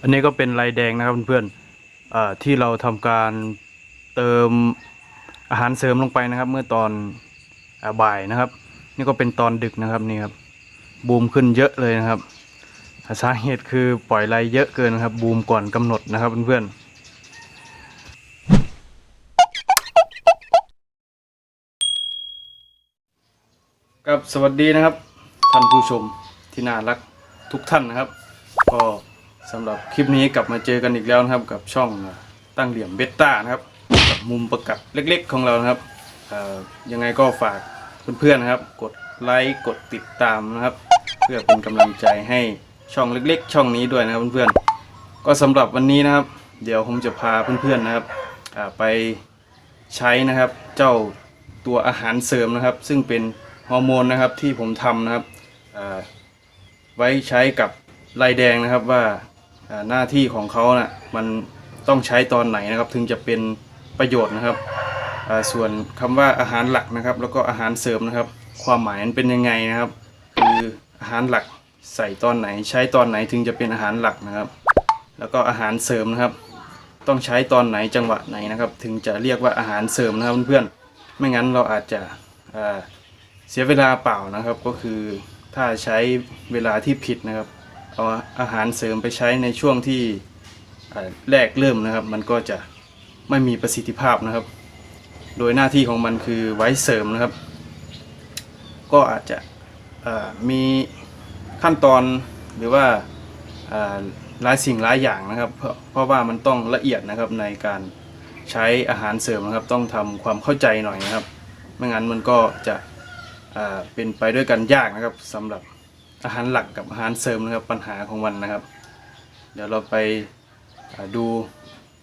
อันนี้ก็เป็นลายแดงนะครับเพื่อนๆที่เราทำการเติมอาหารเสริมลงไปนะครับ เมื่อตอนอบ่ายนะครับ นี่ก็เป็นตอนดึกนะครับนี่ครับบูมขึ้นเยอะเลยนะครับสาเหตุคือปล่อยไรเยอะเกินนะครับ บูมก่อนกำหนดนะครับเพื่อนๆครับสวัสดีนะครับท่านผู้ชมที่น่ารักทุกท่านนะครับ ก็ สำหรับคลิปนี้กลับมาเจอกันอีกแล้วนะครับ กับช่องตั้งเหลี่ยมเบต้านะครับกับมุมประกับเล็กๆของเรานะครับยังไงก็ฝากเพื่อนๆนะครับ กดไลค์กดติดตามนะครับ เพื่อเป็นกำลังใจให้ช่องเล็ก ๆ ช่องนี้ด้วยนะครับเพื่อนๆก็สำหรับวันนี้นะครับ เดี๋ยวผมจะพาเพื่อนๆนะครับไปใช้นะครับเจ้าตัวอาหารเสริมนะครับ ซึ่งเป็นฮอร์โมนนะครับที่ผมทำนะครับไว้ใช้กับลายแดงนะครับว่า หน้าที่ของเขานะ่ะมันต้องใช้ตอนไหนนะครับถึงจะเป็นประโยชน์นะครับส่วนคำว่าอาหารหลักนะครับ แล้วก็อาหารเสริมนะครับ ความหมายมันเป็นยังไงนะครับ คืออาหารหลักใส่ตอนไหน ใช้ตอนไหนถึงจะเป็นอาหารหลักนะครับ แล้วก็อาหารเสริมนะครับ ต้องใช้ตอนไหนจังหวะไหนนะครับ ถึงจะเรียกว่าอาหารเสริมนะครับเพื่อนๆไม่งั้นเราอาจจะเสียเวลาเปล่านะครับ ก็คือถ้าใช้เวลาที่ผิดนะครับ เอาอาหารเสริมไปใช้ในช่วงที่แรกเริ่มนะครับ มันก็จะไม่มีประสิทธิภาพนะครับ โดยหน้าที่ของมันคือไว้เสริมนะครับ ก็อาจจะมีขั้นตอนหรือว่าหลายสิ่งหลายอย่างนะครับ เพราะว่ามันต้องละเอียดนะครับในการใช้อาหารเสริมนะครับ ต้องทำความเข้าใจหน่อยนะครับ ไม่งั้นมันก็จะเป็นไปด้วยกันยากนะครับสำหรับ อาหารหลักกับอาหารเสริมนะครับปัญหาของมันนะครับ เดี๋ยวเราไปดู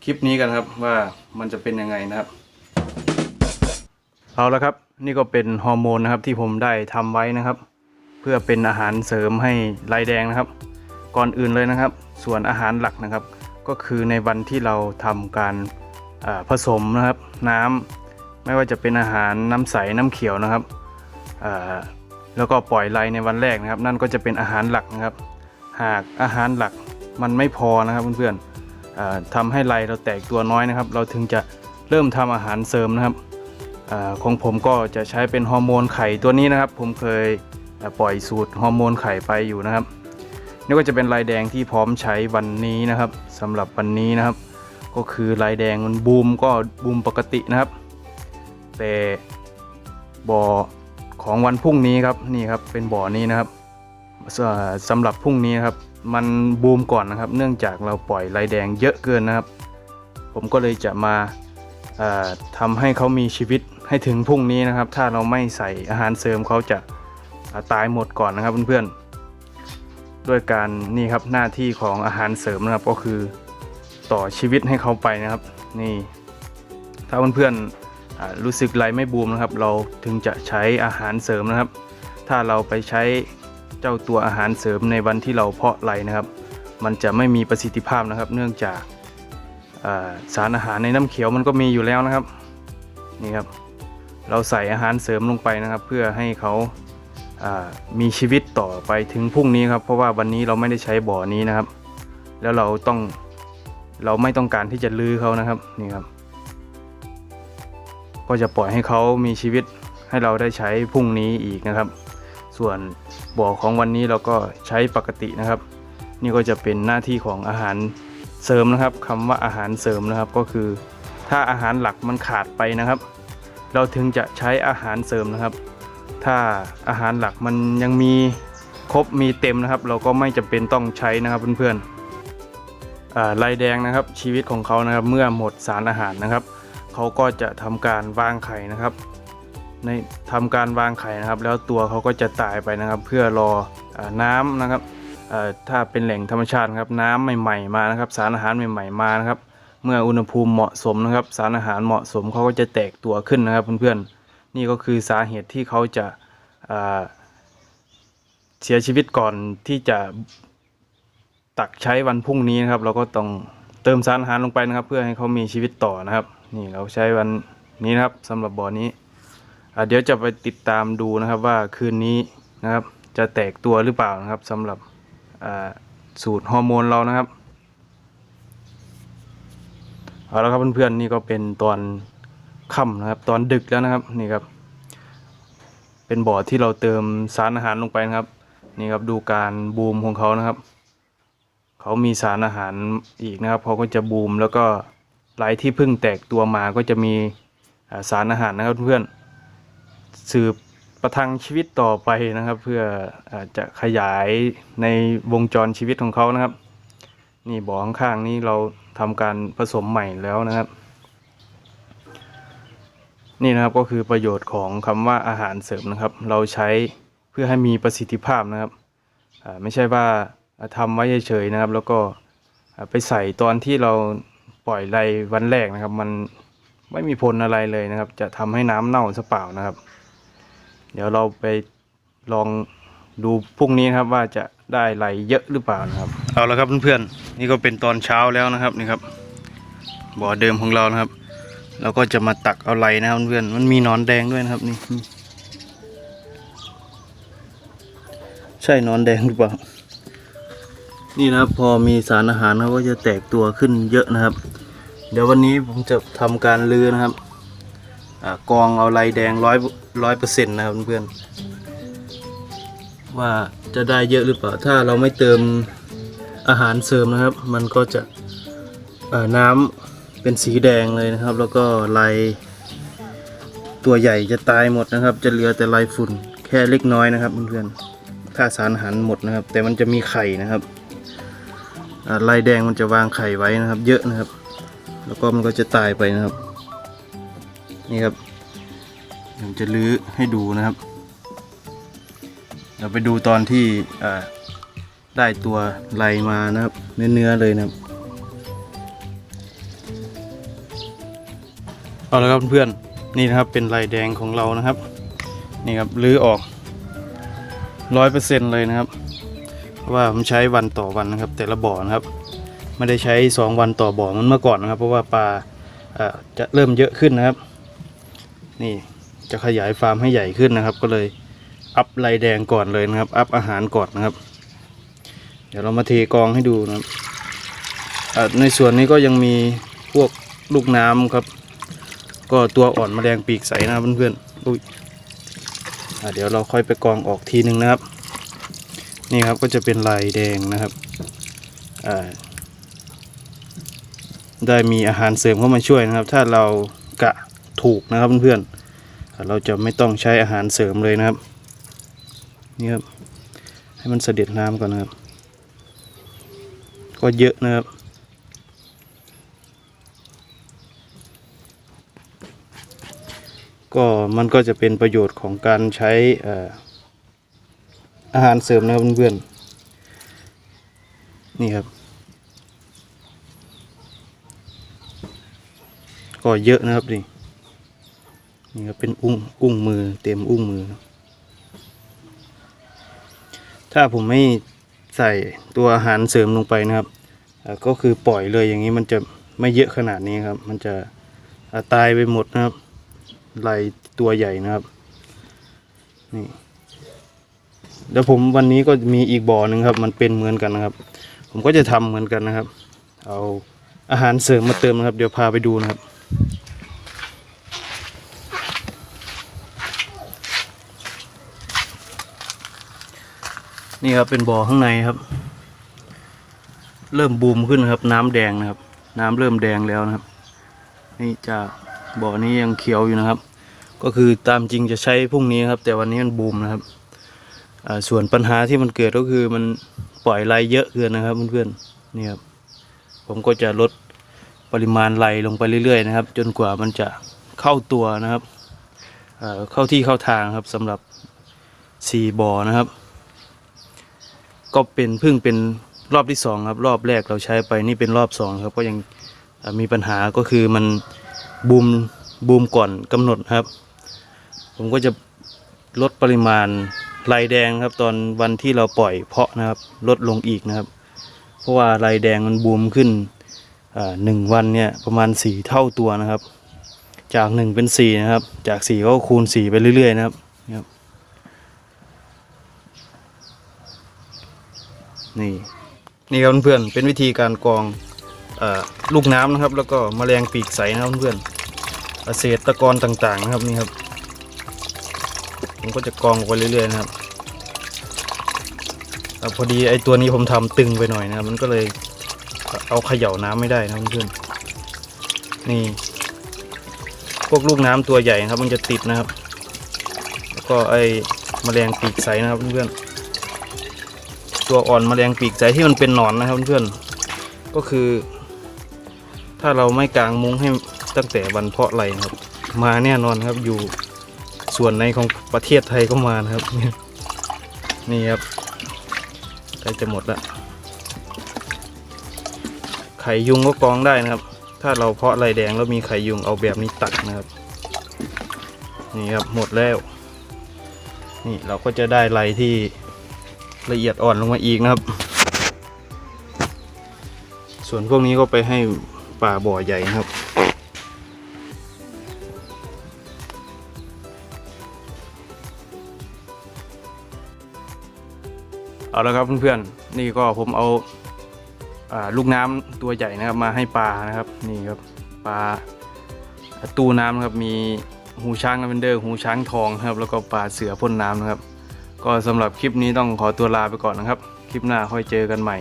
คลิปนี้กันครับว่ามันจะเป็นยังไงนะครับ เอาละครับนี่ก็เป็นฮอร์โมนนะครับที่ผมได้ทำไว้นะครับ เพื่อเป็นอาหารเสริมให้ลายแดงนะครับ ก่อนอื่นเลยนะครับ ส่วนอาหารหลักนะครับ ก็คือในวันที่เราทำการผสมนะครับน้ำไม่ว่าจะเป็นอาหารน้ำใสน้ำเขียวนะครับ แล้วก็ปล่อยไลในวันแรกนะครับ นั่นก็จะเป็นอาหารหลักนะครับ หากอาหารหลักมันไม่พอนะครับเพื่อนๆอ่าทำให้ไลเราแตกตัวน้อยนะครับ เราถึงจะเริ่มทำอาหารเสริมนะครับอของผมก็จะใช้เป็นฮอร์โมนไข่ตัวนี้นะครับ ผมเคยปล่อยสูตรฮอร์โมนไข่ไปอยู่นะครับ นี่ก็จะเป็นลายแดงที่พร้อมใช้วันนี้นะครับสำหรับวันนี้นะครับ ก็คือลายแดงมันบูมก็บูมปกตินะครับ แต่บ่อ ของวันพรุ่งนี้ครับนี่ครับเป็นบ่อนี้นะครับสเอ่อสำหรับพรุ่งนี้นครับ มันบูมก่อนนะครับ เนื่องจากเราปล่อยลายแดงเยอะเกินนะครับ ผมก็เลยจะมาเอ่อทำให้เขามีชีวิตให้ถึงพรุ่งนี้นะครับ ถ้าเราไม่ใส่อาหารเสริมเขาจะาตายหมดก่อนนะครับเพื่อนๆด้วยการนี่ครับหน้าที่ของอาหารเสริมนะครับก็คือต่อชีวิตให้เขาไปนะครับ นี่ ถ้าเพื่อนๆ รู้สึกไรไม่บูมนะครับ เราถึงจะใช้อาหารเสริมนะครับ ถ้าเราไปใช้เจ้าตัวอาหารเสริมในวันที่เราเพาะไรนะครับ มันจะไม่มีประสิทธิภาพนะครับ เนื่องจากสารอาหารในน้ำเขียวมันก็มีอยู่แล้วนะครับนี่ครับ เราใส่อาหารเสริมลงไปนะครับ เพื่อให้เขาามีชีวิตต่อไปถึงพรุ่งนี้ครับ เพราะว่าวันนี้เราไม่ได้ใช้บ่อนี้นะครับ แล้วเราต้องเราไม่ต้องการที่จะลื้อเขานะครับนี่ครับ ก็จะปล่อยให้เขามีชีวิตให้เราได้ใช้พรุ่งนี้อีกนะครับ ส่วนบ่อของวันนี้เราก็ใช้ปกตินะครับ นี่ก็จะเป็นหน้าที่ของอาหารเสริมนะครับคำว่าอาหารเสริมนะครับก็คือ ถ้าอาหารหลักมันขาดไปนะครับ เราถึงจะใช้อาหารเสริมนะครับ ถ้าอาหารหลักมันยังมีครบมีเต็มนะครับ เราก็ไม่จำเป็นต้องใช้นะครับเพื่อนๆลายแดงนะครับชีวิตของเขานะครับเมื่อหมดสารอาหารนะครับ เขาก็จะทำการวางไข่นะครับ ในทำการวางไข่นะครับ แล้วตัวเขาก็จะตายไปนะครับ เพื่อรออน้ำนะครับถ้าเป็นแหล่งธรรมชาติครับน้ำใหม่ๆมานะครับ สารอาหารใหม่ๆมานะครับ เมื่ออุณหภูมิเหมาะสมนะครับ สารอาหารเหมาะสมเขาก็จะแตกตัวขึ้นนะครับเพื่อนๆนี่ก็คือสาเหตุที่เขาจะาเสียชีวิตก่อนที่จะตักใช้วันพรุ่งนี้นะครับ เราก็ต้อง เติมสารอาหารลงไปนะครับ เพื่อให้เขามีชีวิตต่อนะครับ นี่เราใช้วันนี้นะครับสำหรับบ่อนี้เดี๋ยวจะไปติดตามดูนะครับว่าคืนนี้นะครับ จะแตกตัวหรือเปล่านะครับสำหรับสูตรฮอร์โมนเรานะครับเอาละครับเพื่อนๆนี่ก็เป็นตอนค่ำนะครับ ตอนดึกแล้วนะครับนี่ครับ เป็นบ่อที่เราเติมสารอาหารลงไปนะครับ นี่ครับดูการบูมของเขานะครับ เขามีสารอาหารอีกนะครับเขาก็จะบูมแล้วก็ไหลที่เพิ่งแตกตัวมาก็จะมีสารอาหารนะครับเพื่อนสืบประทังชีวิตต่อไปนะครับ เพื่ออจะขยายในวงจรชีวิตของเขานะครับ นี่บ่อข้างๆนี้เราทำการผสมใหม่แล้วนะครับ นี่นะครับก็คือประโยชน์ของคำว่าอาหารเสริมนะครับ เราใช้เพื่อให้มีประสิทธิภาพนะครับไม่ใช่ว่า ทำไว้เฉยๆนะครับ แล้วก็ไปใส่ตอนที่เราปล่อยไรวันแรกนะครับ มันไม่มีผลอะไรเลยนะครับ จะทำให้น้ำเน่าซะเปล่านะครับ เดี๋ยวเราไปลองดูพรุ่งนี้ครับว่าจะได้ไรเยอะหรือเปล่านะครับ เอาละครับเพื่อนๆนี่ก็เป็นตอนเช้าแล้วนะครับนี่ครับบ่อเดิมของเรานะครับเราก็จะมาตักเอาไหลนะครับเพื่อนๆมันมีนอนแดงด้วยนะครับนี่ ใช่นอนแดงหรือเปล่า นี่นะครับพอมีสารอาหารเขาก็จะแตกตัวขึ้นเยอะนะครับ เดี๋ยววันนี้ผมจะทำการลือนะครับอกองเอาไหลแดงร้อยร้อยเปอร์เซ็นต์นะครับเพื่อนว่าจะได้เยอะหรือเปล่า ถ้าเราไม่เติมอาหารเสริมนะครับ มันก็จะน้ำเป็นสีแดงเลยนะครับ แล้วก็ลายตัวใหญ่จะตายหมดนะครับ จะเหลือแต่ลายฝุ่นแค่เล็กน้อยนะครับเพื่อนๆถ้าสารอาหารหมดนะครับ แต่มันจะมีไข่นะครับ ลายแดงมันจะวางไข่ไว้นะครับ เยอะนะครับ แล้วก็มันก็จะตายไปนะครับ นี่ครับผมจะลื้อให้ดูนะครับเดี๋ยวไปดูตอนที่ได้ตัวลายมานะครับ เนื้อๆเลยนะครับเอาละครับเพื่อนๆนี่นะครับเป็นลายแดงของเรานะครับ นี่ครับรื้อออกร้อยเปอร์เซ็นต์เลยนะครับ ว่าผมใช้วันต่อวันนะครับ แต่ละบ่อนะครับ ไม่ได้ใช้สองวันต่อบ่อเหมันเมื่อก่อนนะครับ เพราะว่าปลาจะเริ่มเยอะขึ้นนะครับ นี่จะขยายฟาร์มให้ใหญ่ขึ้นนะครับ ก็เลยอัพลายแดงก่อนเลยนะครับ อัพอาหารก่อนนะครับ เดี๋ยวเรามาเทกองให้ดูนะครับในส่วนนี้ก็ยังมีพวกลูกน้ำครับ ก็ตัวอ่อนแมลงปีกใสนะเพื่อนๆอุ้ยเดี๋ยวเราค่อยไปกองออกทีนึงนะครับ นี่ครับก็จะเป็นลายแดงนะครับได้มีอาหารเสริมเข้ามาช่วยนะครับ ถ้าเรากะถูกนะครับเพื่อนๆเราจะไม่ต้องใช้อาหารเสริมเลยนะครับนี่ครับให้มันเสด็จน้ำก่อนนะครับ ก็เยอะนะครับก็มันก็จะเป็นประโยชน์ของการใช้ อาหารเสริมนะครับเพื่อนๆนี่ครับก็เยอะนะครับนี่นี่ครับเป็นอุ้งอุ้งมือเต็มอุ้งมือ ถ้าผมไม่ใส่ตัวอาหารเสริมลงไปนะครับก็คือปล่อยเลยอย่างนี้มันจะไม่เยอะขนาดนี้ครับ มันจะตายไปหมดนะครับลายตัวใหญ่นะครับนี่ แล้วผมวันนี้ก็มีอีกบ่อหนึ่งครับ มันเป็นเหมือนกันนะครับ ผมก็จะทำเหมือนกันนะครับ เอาอาหารเสริมมาเติมนะครับ เดี๋ยวพาไปดูนะครับนี่ครับเป็นบ่อข้างในครับ เริ่มบูมขึ้นครับ น้ำแดงนะครับ น้ำเริ่มแดงแล้วนะครับ นี่จากบ่อนี้ยังเขียวอยู่นะครับ ก็คือตามจริงจะใช้พรุ่งนี้ครับ แต่วันนี้มันบูมนะครับ ส่วนปัญหาที่มันเกิดก็คือมันปล่อยไหลเยอะเกินนะครับเพื่อนๆนี่ครับผมก็จะลดปริมาณไหลลงไปเรื่อยๆนะครับ จนกว่ามันจะเข้าตัวนะครับเข้าที่เข้าทางครับสำหรับสี่บ่อนะครับ ก็เป็นเพิ่งเป็นรอบที่สองครับรอบแรกเราใช้ไปนี่เป็นรอบสองครับก็ยังมีปัญหาก็คือมันบูมบูมก่อนกำหนดครับ ผมก็จะลดปริมาณ ลายแดงครับตอนวันที่เราปล่อยเพาะนะครับ ลดลงอีกนะครับ เพราะว่าลายแดงมันบูมขึ้นหนึ่งวันเนี่ยประมาณสี่เท่าตัวนะครับ จากหนึ่งเป็นสี่นะครับ จากสี่ก็คูณสี่ไปเรื่อยๆนะครับนี่นี่ครับเพื่อนๆเป็นวิธีการกรองอลูกน้ำนะครับ แล้วก็แมลงปีกใสนะครับเพื่อนเศษตะกอนต่างๆนะครับนี่ครับ ผมก็จะกองไปเรื่อยๆนะครับแต่พอดีไอ้ตัวนี้ผมทำตึงไปหน่อยนะครับมันก็เลยเอาเขย่าน้ำไม่ได้นะเพื่อนนี่ พวกลูกน้ำตัวใหญ่นะครับ มันจะติดนะครับ แล้วก็ไอ้แมลงปีกใสนะครับเพื่อนตัวอ่อนแมลงปีกใสที่มันเป็นหนอนนะครับเพื่อนก็คือ ถ้าเราไม่กางมุ้งให้ตั้งแต่วันเพาะไรครับ มาแน่นอนครับอยู่ ส่วนในของประเทศไทยก็มานะครับ นี่ครับใกล้จะหมดละไข่ยุงก็กองได้นะครับ ถ้าเราเพาะไรแดงแล้วมีไข่ยุงเอาแบบนี้ตัดนะครับ นี่ครับหมดแล้ว นี่เราก็จะได้ไรที่ละเอียดอ่อนลงมาอีกนะครับ ส่วนพวกนี้ก็ไปให้ป่าบ่อใหญ่นะครับ เอาละครับเพื่อนๆนี่ก็ผมเอาอาลูกน้ำตัวใหญ่นะครับมาให้ปลานะครับนี่ครับปลาตู้น้ำนะครับมีหูช้างลาเวนเดอร์หูช้างทองครับแล้วก็ปลาเสือพ่นน้ำนะครับ ก็สำหรับคลิปนี้ต้องขอตัวลาไปก่อนนะครับ คลิปหน้าค่อยเจอกันใหม่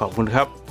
ขอบคุณครับ